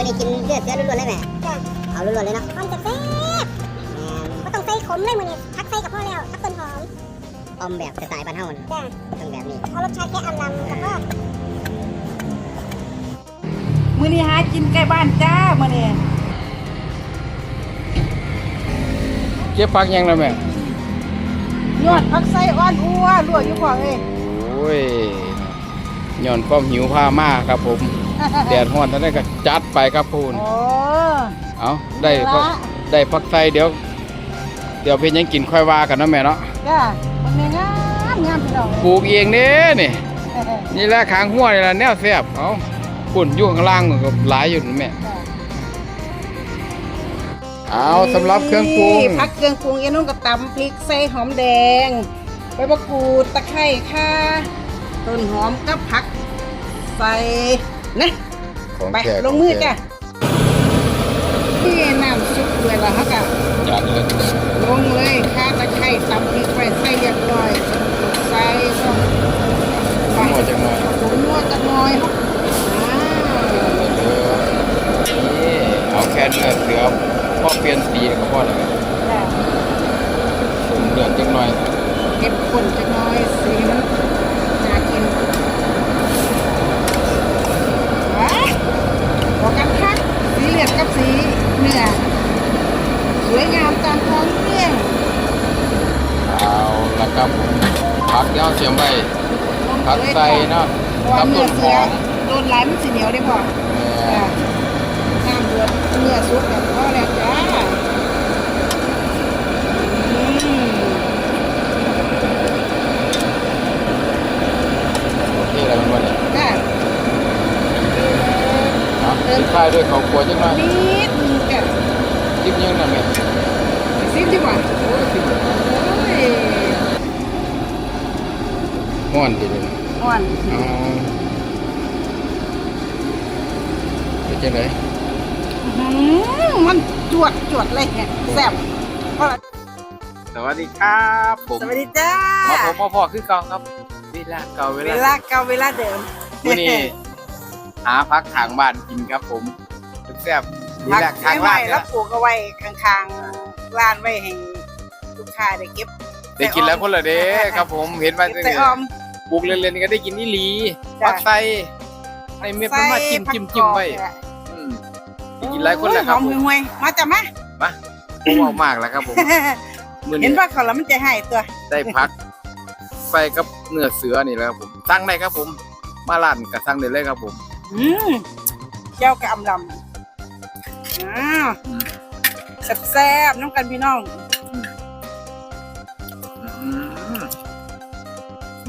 มื่อนี้กินเลือดเสือล้วนๆเลยแม่เอาล้วนๆเลยเนาะหอมจะแซ่บแม่นก็ต้องใส่ขมเลยมื้อนี้ทักใส่กับพ่อแล้วทักต้นหอมออมแบบสไตล์บ้านเฮาน่ะจ้ะต้องแบบนี้เอารสชาติแค่อันลำแล้วก็มื้อนี้หากินใกล้บ้านจ้ามื้อนี้เก็บผักยังแล้วแม่ยอดผักไส้อ่อนอัวลวกอยู่พ่อเอ้ยโอ้ยย้อนความหิวพามากครับผม แดดฮ้อนท่านได้ก็จัดไปครับพูนโอ้ เอาได้พักละ ได้พักไส้เดี๋ยว เดี๋ยวเพิ่นยังกินค่อยว่ากันเนาะแม่เนาะจ้ามันงามงามพี่น้องปลูกเองเด้นี่นี่แหละขางหัวนี่ล่ะแนวแซ่บเอาปุ่นอยู่ข้างล่างมันก็หลายอยู่นั่นแม่เอาสำหรับเครื่องปรุง นี่ผักเครื่องปรุงเอ็นนุ่งกับตำพริกใส่หอมแดงใบมะกรูดตะไคร้ข่าต้นหอมกับผัก ใส่ นะ ของไปแท้ลงมือจ้ะนี่น้ำซุปด้วยละฮะกะจัดเลยลงเลยข่าตะไคร้ตำพริกไปใส่เรียบร้อยใส่ก็ไปหมดจังหน่อยผมนวดจักหน่อยครับอ่า นี่เอาแค่เนื้อเสือพอเปลี่ยนสีก็พอแล้วจ้ะผมเดือดจังหน่อยเก็บคนจักหน่อยสีมันน่ากินว้าพอกันคักสีเหลืองกับสีเนื้อสวยงามตามท้องเรื่อง เอาละครับผมผักเดี๋ยวเอาเสียมไว้ผักใส่เนาะเพราะว่ากับเนื้ต้อนหเสืออมโดนหลายมันสีเหนียวได้พอแหม่จ้ะน้ำเดือดเนื้อสุกแบบพอแล้วจ้าอืมโอเคแล้วมันวันนี้จ้ะเอาสิท้ายด้วยข้าวคั่วจังหน่อยนิดนึงจ้ะจิ้มยังนะแม่ซิมดีกว่าโอ้ยม่วนดีเลย อ่อนเอาเป็นจังไดอื้อหือมันจวดจวดเลยเนี่ยแซ่บพอละสวัสดีครับผมสวัสดีจ้ามาผมมาพอคือเก่าครับเวลาเก่าเวเวลาลาเก่าเวลาเดิมมื้อนี้หาพักทางบ้านกินครับผมแซ่บๆนี่ผักแหละทางไม่ไหวร้านแล้นะวปลูกเอาไว้ข้างๆร้านไว้ให้ลูกค้าได้เก็บได้กินแล้วคนละเด้ครับผมเห็นว่าเก็บแต่ออม ปลูกเล่นๆก็ได้กินนี่หลีจ้ะผักใส่ไอ้เม็ดมันมาจิ้มจิ้มจิ้มไว้อืมได้กินหลายคนแล้วครับหอมผมห่วยๆมาจ้ะมา ผมเอามากแล้วครับผมมื้อเห็นี้นว่าเขาแล้วมันจะให้ตัว ได้พักไปกับเนื้อเสือนี่แหละครับผมสั่งได้ครับผม มาร้านก็สั่งได้เลยครับผม อืมเจ้ากระอำลำอ้าวแซ่บๆน้ำกันพี่น้อง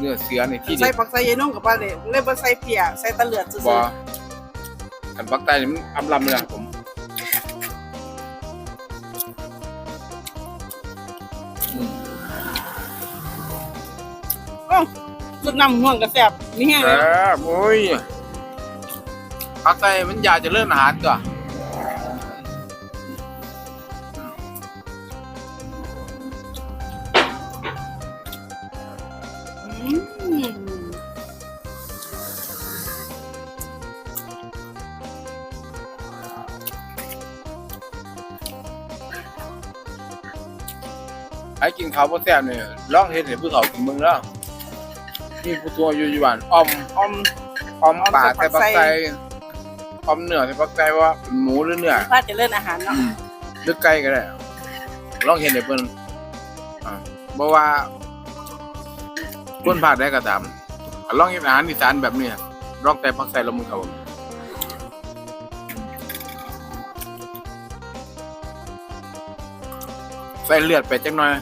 เนื้อเสือนี่ที่ใส่เด็ดผักใส่ยายนุ่งกับปลาเลยเลยบ่ใส่เปียใส่ตะเลือดซื่บ่อกันปักใต้นี่มันอำลำเลยครับผมอืมๆโอ้สุดน้ำห่วงกระแซ่บมีแห้งแซ่เลยบโอ้ยปักใต้มันอยากจะเริ่มอาหารตัว กินข้าวบ่แซ่บนี่ลองเฮ็ดให้ผู้เฒ่ากินเบิ่งแล้วนี่ผู้ตัวอยู่อยู่บ้านอ้อมออมอ้อมปลาอ้อมใส่ใส่ปักปักไส้ใต้อ้อมเนื้อใส่ปักใต้ว่าเป็นหมูหรือเนื้อพลาดจะเล่นอาหารเนาะหรือไก่ก็ได้ลองเห็นเดี๋ยวเพิ่นอ่าบ่ว่าคนภาคใดก็ตามอะลองเห็นอาหารอีสานแบบนี้ลองแต่ผักใส่ละมุนครับผมใส่เลือดไปจังหน่อย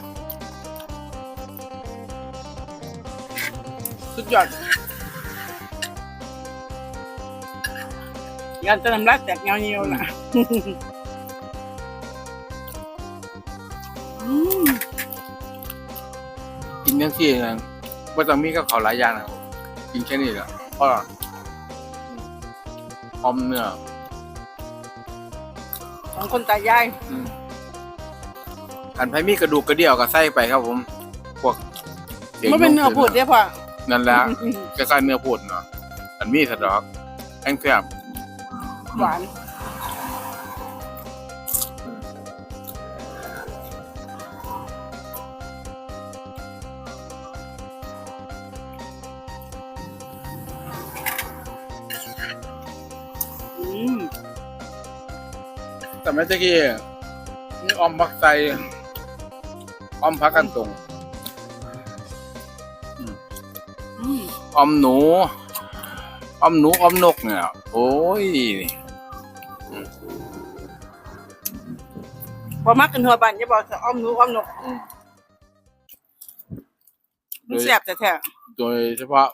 สุดยอดยันจะน้ำลายแตกเงี้ยวๆนะอืมกินจังซี่นะบ่ต้องมีกับข้าวหลายอย่างนะครับกินแค่นี้แหละพอออมเนื้อสองคนตายายอืมอันไผมีกระดูกกระเดี่ยวก็ใส่ไปครับผมพวกสียงมันเป็นเนื้อพูดเด้อพ่อ นั่นแหละคล้ายๆเนื้อพูดเนาะอันมีสะดอกแห้งแซ่บหวานอืมแต่ไม่ตะกี้นี่ออมผักใส่ออมผักกันตรง อืมออมหนูออมหนูออมนกเนี่ย โอ้ยพอมักกันหัวบันจะบอกจะอ้อมหนูอ้อมนกอืมมันแซ่บแต่แท้โดยเฉพาะ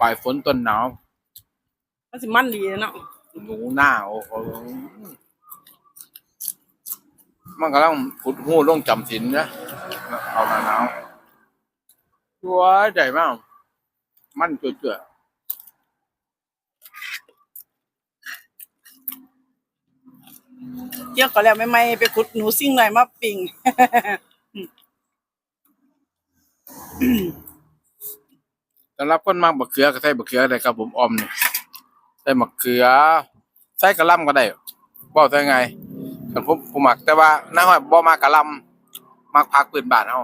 ปลายฝนต้นหนาวๆมันสิมันดีเนาะหนูหน้าโอ้โหมันกำลังขุดหูลงจำศีลนะเอาหน้าหนาวตัวใหญ่มาก มันเจือเกี่ยวก็แล้วไม่ไม่ๆไปขุดหนูซิ่งหน่อยมาปิ่งๆสำหรับคนมากบักเขือก็ใส่บักเขือได้ครับผมออมเนี่ยใส่บักเขือใส่กระหลำก็ได้บอกได้ไงแต่ผมผมมักแต่ว่าน้าหอยบ่มากกระหลำมักพักปืนบาทเฮา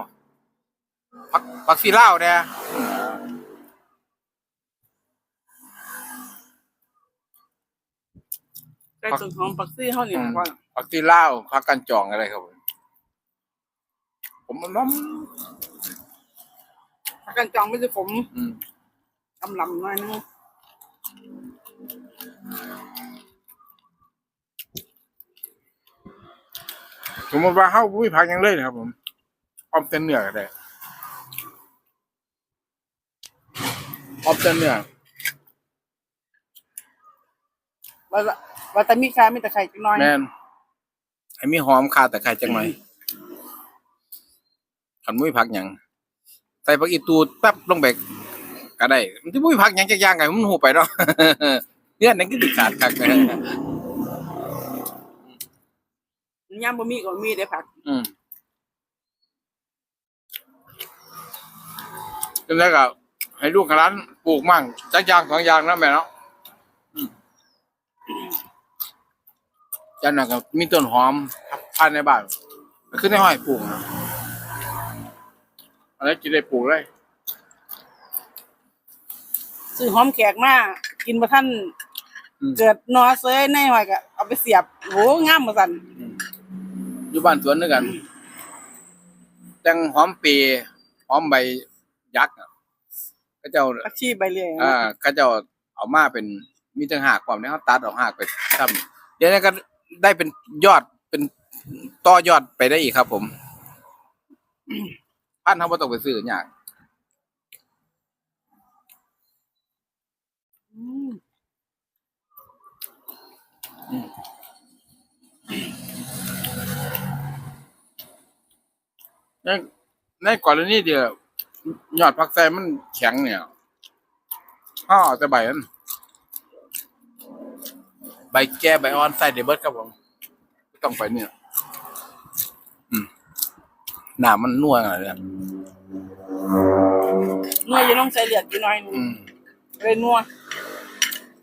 พักพักซีลาวเนี่ย ใกล้ต้นหอมปักซี่เฮานี่อืมว่าพักซีลาวพักกันจองอะไรครับผมผมมันน้ผักกันจองไม่ใช่ผมำอืมกำลำหน่อยนึงสมมติว่าเฮาบ่มีพักหยังเลยนะครับ ผมออมแต่เนื้อก็ได้ออมแต่เนื้อว่าละ ว่าแต่มีค่ามีแต่ไข่จักหน้อยแม่นให้มีหอมคาแต่ไข่จังหน่อยคันบ่มีผักหยังใส่ผักอีตูดแป๊บลงไปก็ได้ มันสิบ่มีผักหยังจักอย่างไงมันหูไปเนาะเนี่ยนั่นคือสิขาดคักนะยามบ่มีก็มีได้ผัก อืมจังได๋ก็ให้ลูกกับหลานปลูกมั่งจักอย่างสองอย่างนะแม่เนาะอืม จังนั้นก็มีต้นหอมภายในบ้านก็คือในห้อยปลูกนะอะไรกินได้ปลูกเลยซื้อหอมแขกมากินบ่ทันอืมเกิดนอเซยในหอยก็เอาไปเสียบโหงามบ่ซั่นอยู่บ้านสวนด้วยกันจังหอมปีหอมใบยักษ์อะก็เจ้าผักชีใบเลื่อยอ่าก็เจ้าเอามาเป็นมีจังหากความเนี่ยเขาตัดออกหากไปทำเดี๋ยวนี้ก็ ได้เป็นยอดเป็นต่อยอดไปได้อีกครับ ผมพันธุ์เขาบ่ต้องไปซื้ออยากอืมในในกรณีเดียวยอดผักไส้มันแข็งเนี่ยห่อแต่ใบมัน ใบแก่ใบอ่อนใส่เดเบิร์ดครับผมไม่ต้องไปเนี่ยอืมหนามันนัวอะไรเนี่ยนัวอยู่ต้องใส่เลือดอยู่หน่อยหนึงอืมเลยนัว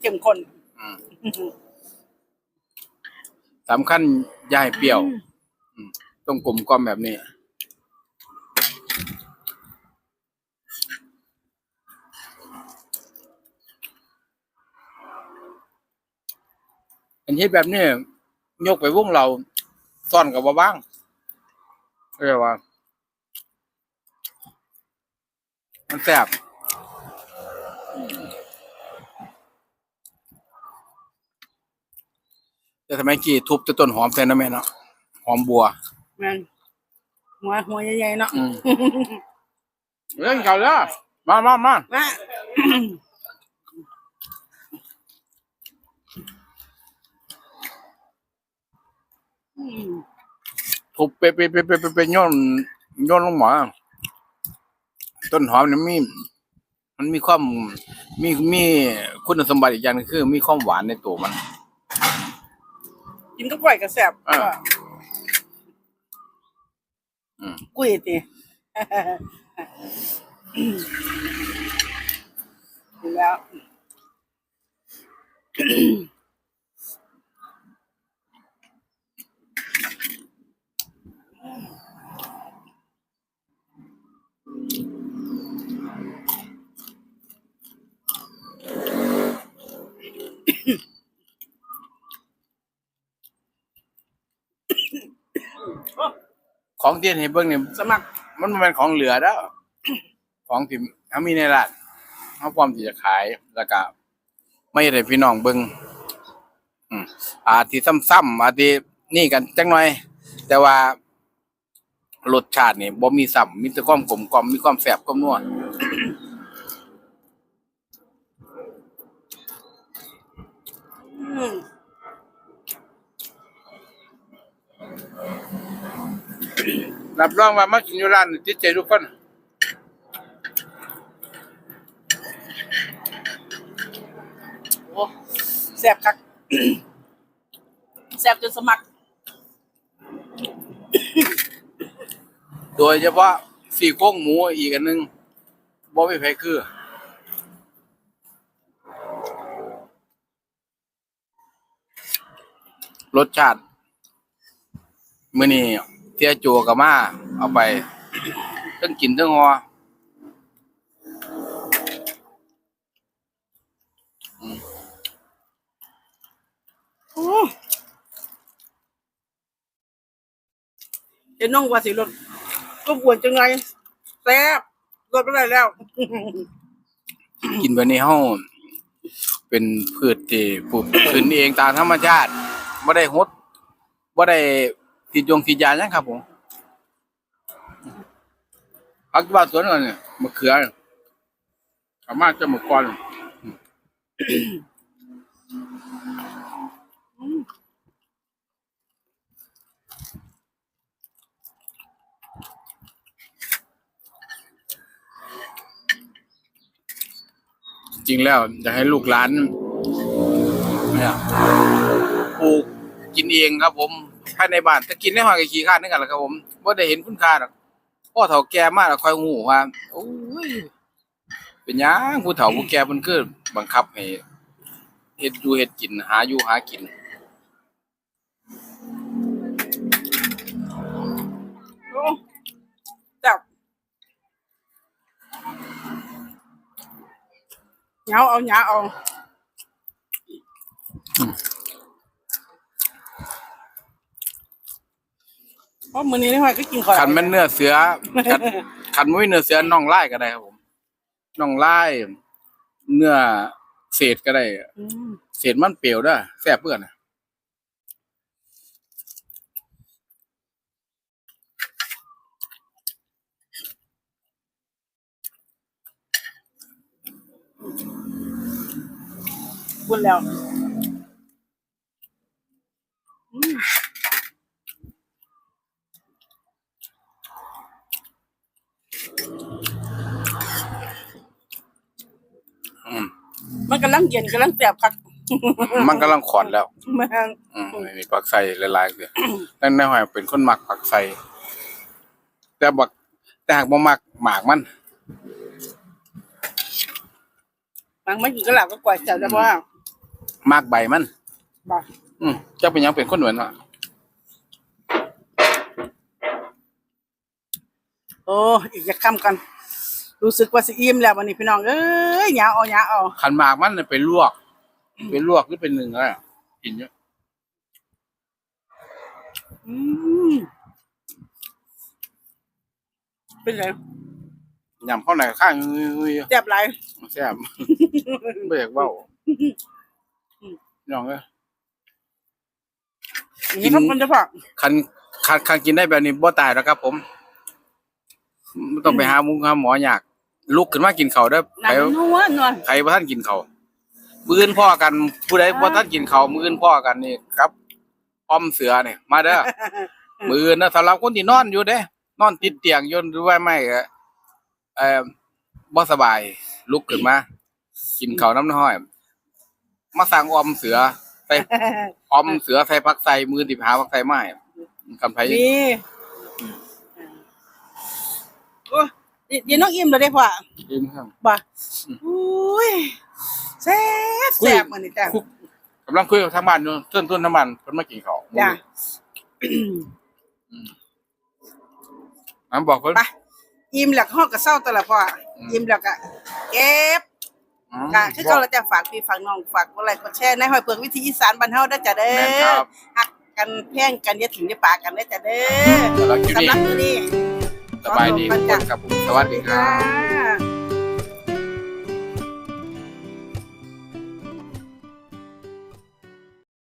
เข้มข้นอืมสำคัญอย่าให้เปรี้ยวอืมต้องกลมกล่อมแบบนี้ อันนี้แบบนี้ยกไปวงเราซ่อนกับว่าบ้างเรียกว่า มันแซ่บแต่ทำไมกี้ทุบแต่ต้นหอมแทนนะแม่เนาะหอมบัวแม่นหัวหัวใหญ่ๆเนาะอืมเรื่องเขาเลยมามามามา อืม ทุบไปไปไปไปไปไปโย่นโย่นลงหมา ต้นหอมเนี่ยมี มันมีความมีมีคุณสมบัติอีกอย่างหนึงคือ มีความหวานในตัวมัน กินกับกล้วยก็แซ่บอ่า อืมกุ้ยติดูแล้ว ของเที่เห็นเบิ่งนี่สมัครมันบ่แม่นของเหลือเด้อของที่เฮามีในร้านเฮาพร้อมที่จะขายแล้วก็ไม่ได้พี่น้องเบิ่งอืมอาที่ซ้ำๆอาที่นี่กันจักหน่อย แต่ว่ารสชาตินี่บ่มีซ้ำมีแต่ความกลมกล่อมมีความแซ่บความนัวอืม รับรองว่ามากินอยู่ร้านนี่ติดใจทุกคนโอ้แซ่บคักแซ่บจนสมัคร โดยเฉพาะสี่โครงหมูอีกอันหนึงบ่มีไผคือรสชาติมื้อนี้ เที่ยจัวกับมาเอาไปเทั้งกินเทั้งหอโอ้เห็นน้องว่าสิรถก็กวนจังไงแซ่บรถไม่ได้แล้ว กินแบบนี้เฮาเป็นพืชที่ปลูกขึ้นเองตามธรรมชาติบ่ได้หดบ่ได้ ติดยงติดยาหยังครับผมผักที่บ้านสวนก่อนเนี่ยมะเขือสามารถจะมะกอนจริงแล้วอยากให้ลูกหลานเนี่ยปลูกกินเองครับผม ภายในบ้านถ้ากินในห้องก็ขี้ข้านนึงกันแหละครับผมบ่าได้เห็นคุณค่าหรอกพ่อเฒ่าแก่มากแล้วคอยหูว่าโอ้ยเป็นยังผู้เฒ่าผู้แก่เพิ่นคือบังคับให้เฮ็ดอยู่เฮ็ดกิน หาอยู่หากินโอ้จับเหงาเอาเหงาเอา เพราะมื้อนี้นี่หอยก็กินข้าวคันแม่นเนื้อเสือคันคันมุ้ยเนื้อเสือน่องลายก็ได้ครับผมน่องลายเนื้อเศษก็ได้ อืมเศษมันเปรี้ยวเด้อแซ่บเพื่อนน่ะบุญแล้วอืม มมันกำลังเย็นกำลังแสบคักมันกำลังขอนแล้วแม่งอืมนี่ปักใส่หลายๆเลยนั่นนายหอยเป็นคนมักปักใส่แต่บักแต่หากบ่มักหมากมัน บางไม่กินก็หลับก็กวาดแสบแล้วเพราะว่ามักใบมันบ่ อืมเจ้าเป็นหยังเป็นคนเหมือนวะโอ้อีกจะค่ำกัน รู้สึกว่าสิอิ่มแล้ววันนี้พี่น้องเอ้ยหยาเอาหยาเอาขันหมากมันน่ะเป็นลวก เป็นลวกหรือเป็นหนึ่งอะไรอะกินเยอะอืมเป็นไงยำเข้าไหนข้างเฮ้ยแซ่บหลายแซ่บไม่อยากเบ้าน้องเอ้ยอย่างนี้ครับมันจะพอคันคันคันกินได้แบบนี้บ่ตายแล้วครับผมไม่ต้องไปหาหมุงหาหมออยาก ลุกขึ้นมากินข้าวได้อหนัใคงรนัวนัวใครบ่ท่านกินข้าวมื้ออื่นพ่อกัน ผู้ใดบ่ท่านกินข้าวมื้ออื่นพ่อกันนี่ครับอ้อมเสือนี่มาเด้อ มื้ออื่นนะสำหรับคนที่นอนอยู่เด้ นอนติดเตียงอยนหรือว่าไม่ก็เอ่อบ่สบาย ลุกขึ้นมา กินข้าวน้ำน้อย มาสั่งออมเสือใส่ออมเสือใส่ผักใส่มือติบหาผักใส่ไม้คำไทยนี่โอ้ย เดี๋ยวน้องอิ่มเลยได้พ่อยิ้มครับบ่อุ้ยแซ่บแซ่บมันนี่จ้ะคุกกำลังคุยกับทางบ้านอยู่ต้นต้นน้ำมันเพิ่นมากินข้าวจ้ะอันบอกเพิ่นไปอิ่มแล้วห้องก็เศร้าตัวละพ่ออมอิ่มแล้วก็เก็บอืมค่ะคือเขาเราจะฝากพี่ฝากน้องฝากกดไลค์กดแชร์ในหอยเปลือกวิธีอีสานบ้านเฮาได้อจ้ะเด้แม่นอครับหักกันแพงกันอย่าถิ่มอย่าปากันได้อจ้ะเด้อสำหรับคลิปนี้สำหรับมื้อนี้ สบายดีทุกคนครับผมสวัสดีครับ